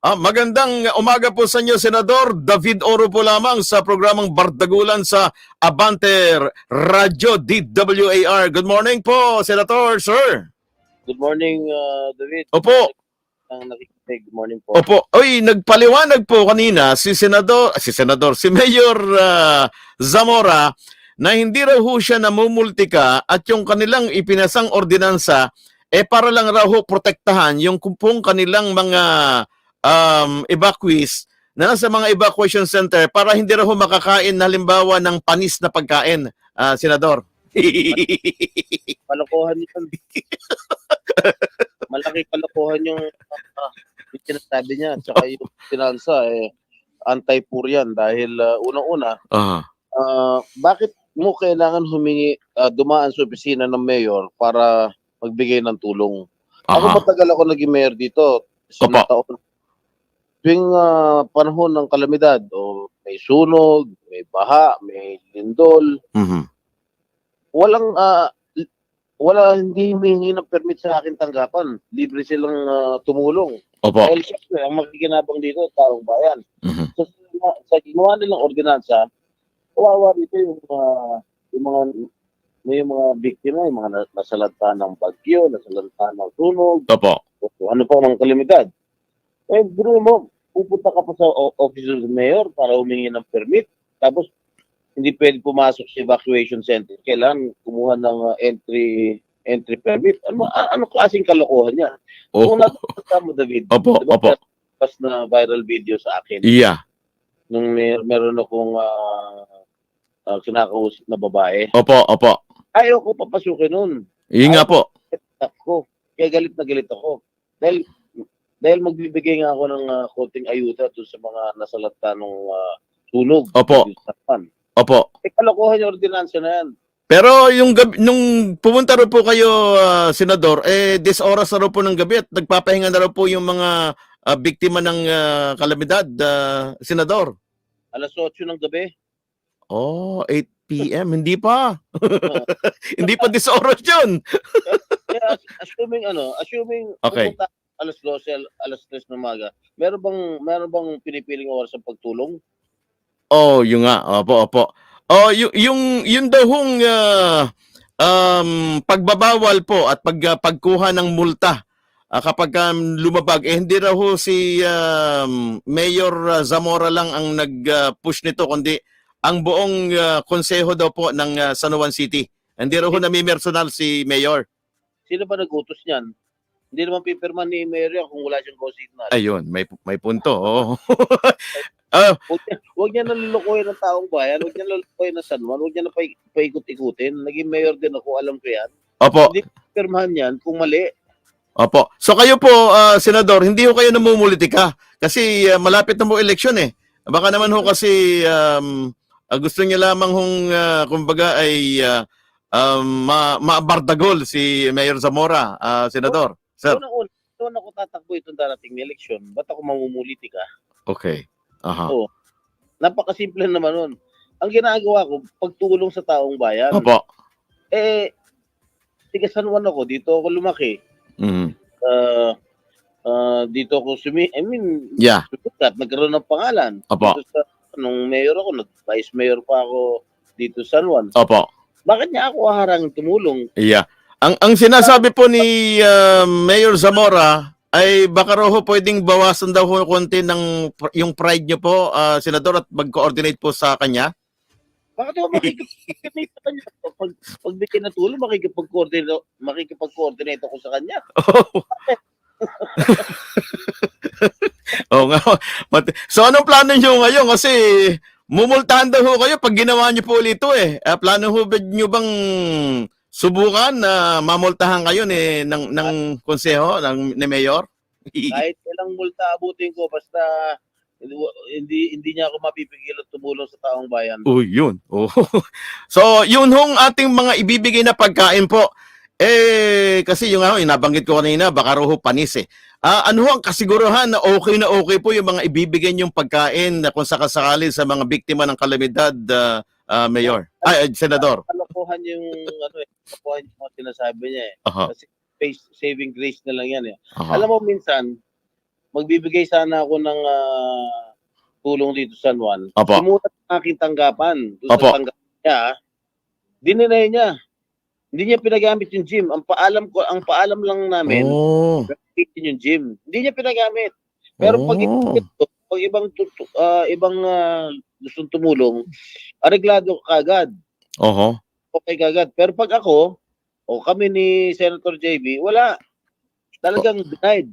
Ah, magandang umaga po sa inyo, Senador David Oro po lamang sa programang Bardagulan sa Abante Radio DWAR. Good morning po, Senator, sir. Good morning, uh, David. Opo. Ang nakikinig. Good morning po. Opo. Oy, nagpaliwanag po kanina si Senador, si Senador, si Mayor ah, Zamora na hindi raw ho siya namumultika at yung kanilang ipinasang ordinansa eh para lang raw ho protektahan yung kumpong kanilang mga um, evacuees na nasa mga evacuation center para hindi raw makakain na halimbawa ng panis na pagkain, ah, Senador. Kalokohan yun. Malaki kalokohan yung, uh, yung sinasabi niya. Tsaka yung pinansa, eh, anti-poor yan. Dahil uh, unang-una, Ah, uh, bakit mo kailangan humingi, uh, dumaan sa opisina ng mayor para magbigay ng tulong? Ako aha. matagal ako naging mayor dito. Isang taon. Tuwing ah, panahon ng kalamidad, o may sunog, may baha, may lindol, Mhm. walang l- wala hindi humingi ng permit sa akin tanggapan. Libre silang ah, tumulong. Opo. Dahil syempre, ang makikinabang dito, taong bayan. Mhm. So, sa, sa ginawa nilang ordinansa, kawawa dito yung, ah, yung mga may mga biktima, yung mga na- nasalanta ng bagyo, nasalanta ng sunog, Opo. ano pa mga kalimidad. Eh, bro mo, pupunta ka pa sa office of the mayor para humingi ng permit. Tapos, hindi pwede pumasok sa evacuation center. Kailangan kumuha ng uh, entry entry permit. Ano, a- ano klaseng kalokohan niya? Oh. Kung nakakita mo, David, Opo, di ba, opo. pas na viral video sa akin, Iya. nung may, meron akong uh, uh, kinakausap na babae, Opo, opo. ayaw ko papasukin nun. Yun nga po. ako. Kaya galit na galit ako. Dahil dahil magbibigay nga ako ng uh, konting ayuda doon sa mga nasalata ng uh, sunog. Opo. Sa Japan. Opo. Eh, kalokohan yung ordinansya na yan. Pero yung gabi, nung pumunta rin po kayo, ah, Senador, eh, this oras na rin po ng gabi at nagpapahinga na rin po yung mga ah, biktima ng ah, kalamidad, ah, Senador. Alas 8 ng gabi. Oh, 8 p.m. Hindi pa. Hindi pa this oras yun. Kaya as- assuming ano, assuming Okay. pumunta alas 12, al- alas 3 ng umaga, meron bang meron bang pinipiling oras sa pagtulong? Oh, yun nga. Opo, opo. Oh, yung yung yung daw hong ah, um, pagbabawal po at pag ah, pagkuha ng multa ah, kapag um, lumabag eh hindi raw ho si um, Mayor Zamora lang ang nag-push nito kundi ang buong ah, konseho daw po ng ah, San Juan City. Hindi raw ho namimersonal si Mayor. Sino ba nag-utos niyan? Hindi naman pipirma ni Mayor kung wala siyang co-signal. Ayun, may may punto. Oh. Ah, Huwag niya, huwag niya nalulukoy ng taong bayan, huwag niya nalulukoy ng San Juan, huwag niya na pa, paikot-ikutin. Naging mayor din ako, alam ko yan. opo. Hindi pirmahan yan kung mali. Opo. So kayo po, ah, Senador, hindi ho kayo namumulitika kasi ah, malapit na mo eleksyon eh. Baka naman ho kasi um, ah, gusto niya lamang hong ah, kumbaga ay ah, um, ma maabardagol si Mayor Zamora, ah, Senador. Sir. Unang-una, doon ako tatakbo itong darating na eleksyon. Ba't ako mamumuliti ka? Okay. Aha. Oo. Napakasimple naman nun. Ang ginagawa ko, pagtulong sa taong bayan. Opo. Eh, tiga San Juan ako, dito ako lumaki. Mhm. Ah, ah, dito ako sumi... I mean, Yeah. sumikat, nagkaroon ng pangalan. Opo. Dito sa, nung mayor ako, nag-vice mayor pa ako dito sa San Juan. Opo. Bakit niya ako harang tumulong? Yeah. Ang ang sinasabi po ni ah, Mayor Zamora ay baka raw pwedeng bawasan daw ho konti ng yung pride niyo po, ah, Senador, at mag-coordinate po sa kanya. Bakit ako makikipag-coordinate sa kanya? Pag, pag bigyan ng tulong, makikipag-coordinate, makikipag-coordinate ako sa kanya. Oo nga. Mat- So anong plano nyo ngayon? Kasi mumultahan daw ho kayo pag ginawa nyo po ulit ito eh. Ah, plano ho ba nyo bang subukan na mamultahan kayo ni, ng, ng konseho, ng, ni Mayor? Kahit ilang multa abutin ko, basta hindi hindi niya ako mapipigilan tumulong sa taong bayan. Oh, yun. Oh. so, yun hong ating mga ibibigay na pagkain po. Eh, kasi yung ano, inabanggit ko kanina, baka raw ho panis eh. Ah, ano ang kasiguruhan na okay na okay po yung mga ibibigay niyong pagkain na kung sakasakali sa mga biktima ng kalamidad, ah, ah, Mayor? Ay, Senador. Kalokohan yung ano eh, kalokohan yung mga sinasabi niya eh. Aha. Kasi face, saving grace na lang yan eh. aha. Alam mo minsan, magbibigay sana ako ng ah, tulong dito sa San Juan. Opo. Sumunod ang aking tanggapan. Doon Opo. sa tanggapan niya, ah, dininay niya. Hindi niya pinagamit yung gym. Ang paalam ko, ang paalam lang namin, Oh. yung gym. Hindi niya pinagamit. Pero pag, Oh. pag ibang ah, ibang ah, gustong tumulong, areglado ka agad. Oho. Okay ka agad. Pero pag ako, o kami ni Senator JB, wala. Talagang denied.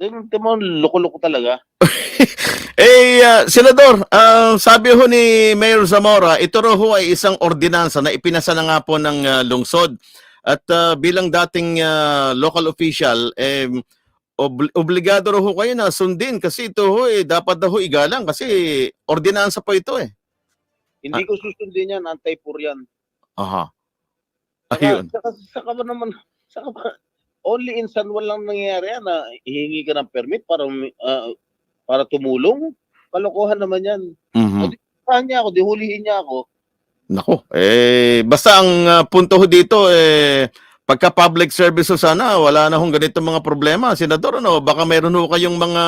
Tingnan mo, loko-loko talaga. Eh, ah, Senador, ah, sabi ho ni Mayor Zamora, ito raw ho ay isang ordinansa na ipinasa na nga po ng ah, lungsod. At ah, bilang dating ah, local official, eh, ob- obligado raw ho kayo na sundin kasi ito ho eh, dapat daw ho igalang kasi ordinansa pa ito eh. Hindi ko susundin yan, anti-poor yan. Aha. Saka, Ayun. saka, saka ba naman, saka ba, only in San Juan lang nangyayari yan na hihingi ka ng permit para, umi- ah, para tumulong. Kalokohan naman yan. Mhm. Saan niya ako, di hulihin niya ako. Nako, eh, basta ang ah, punto ho dito, eh, pagka public service ho sana, wala na hong ganito mga problema. Senador, ano, baka meron ho kayong mga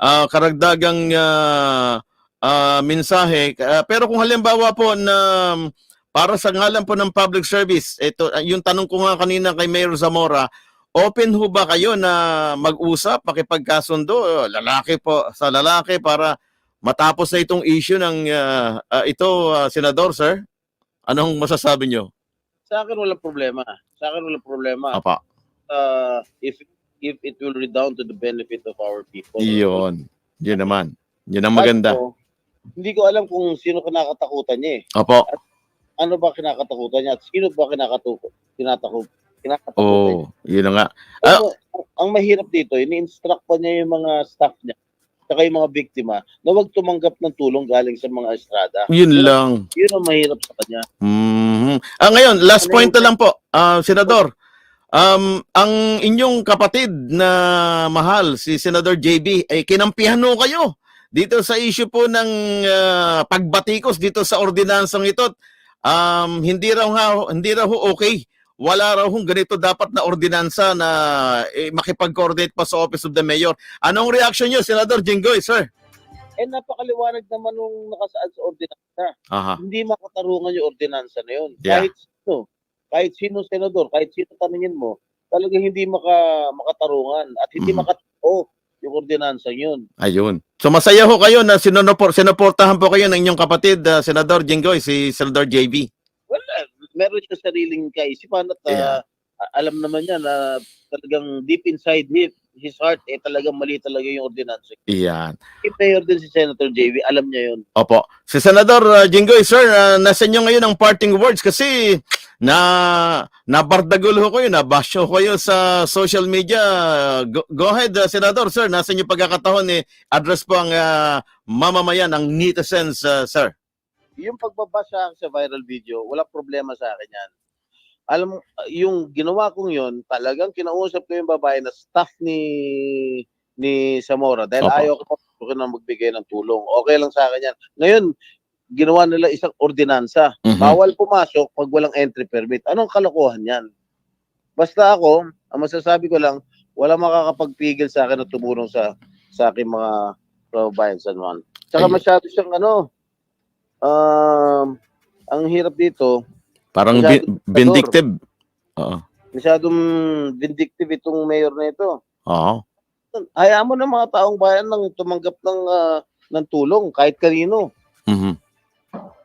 ah, karagdagang ah, ah, mensahe. Ah, pero kung halimbawa po na um, para sa ngalan po ng public service, ito, ah, yung tanong ko nga kanina kay Mayor Zamora, open ho ba kayo na mag-usap, makipagkasundo, lalaki po sa lalaki para matapos na itong issue ng ah, ah, ito, ah, Senador, sir? Anong masasabi nyo? Sa akin walang problema. Sa akin walang problema. Apa, Uh, if if it will redound to the benefit of our people. iyon. Yun naman. Yun ang maganda. Ko, hindi ko alam kung sino kinakatakutan niya eh. Opo. Ano ba kinakatakutan niya at sino ba kinakatuko, kinatakot, kinakatakutan niya. Oh, yun na nga. Ah. Ano, ang, ang mahirap dito, ini-instruct pa niya yung mga staff niya saka yung mga biktima na huwag tumanggap ng tulong galing sa mga estrada. Yun lang. Yun ang mahirap sa kanya. Mhm. Ah, ngayon, last Ano point na lang po, ah, Senador. Um, ang inyong kapatid na mahal, si Senador JB, ay kinampihan ho kayo dito sa issue po ng ah, pagbatikos dito sa ordinansang ito. Um, hindi raw ha, hindi raw okay. Wala raw hong ganito dapat na ordinansa na eh, makipag-coordinate pa sa Office of the Mayor. Anong reaction niyo, Senador Jinggoy, sir? Eh napakaliwanag naman nung nakasaad sa ordinansa. Aha. Hindi makatarungan yung ordinansa na yun. Yeah. Kahit sino, kahit sino senador, kahit sino tanungin mo, talaga hindi maka, makatarungan at hindi Mhm. makatao yung ordinansa yun. Ayun. So masaya ho kayo na sinonopor, sinuportahan po kayo ng inyong kapatid, ah, Senador Jinggoy, si Senador JB. Well, uh, meron siya sariling kaisipan at uh, Yeah. alam naman niya na talagang deep inside his, his heart, eh talagang mali talaga yung ordinansa. Iyan. If mayor din si Senator JV, alam niya yun. Opo. Si Senador uh, Jinggoy, sir, uh, nasa inyo ngayon ang parting words kasi na nabardagol ho kayo, nabasyo kayo sa social media. Go, go ahead, uh, Senador, sir. Nasa inyo pagkakataon ni address po ang uh, mamamayan, ang netizens, uh, sir. Yung pagbabasa sa viral video, wala problema sa akin yan. Alam mo, yung ginawa kong yun, talagang kinausap ko yung babae na staff ni ni Zamora dahil Opo. ayaw ko ko na magbigay ng tulong. Okay lang sa akin yan. Ngayon, ginawa nila isang ordinansa. Mhm. Bawal pumasok pag walang entry permit. Anong kalokohan yan? Basta ako, ang masasabi ko lang, wala makakapagpigil sa akin na tumulong sa sa aking mga kababayan sa Juan. Tsaka Ayun. masyado siyang ano, um, ang hirap dito, Parang bi- vindictive. Oo. masyadong vindictive itong mayor na ito. Oo. Hayaan mo ng mga taong bayan nang tumanggap ng ah, ng tulong kahit kanino. Mhm.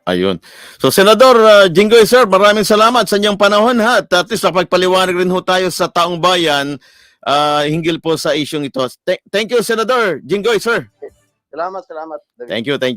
Ayun. So, Senador uh, Jinggoy, sir, maraming salamat sa inyong panahon ha. At at least napagpaliwanag rin ho tayo sa taong bayan uh, hinggil po sa isyong ito. Th- thank you, Senador Jinggoy, sir. Salamat, salamat. Thank you, thank you.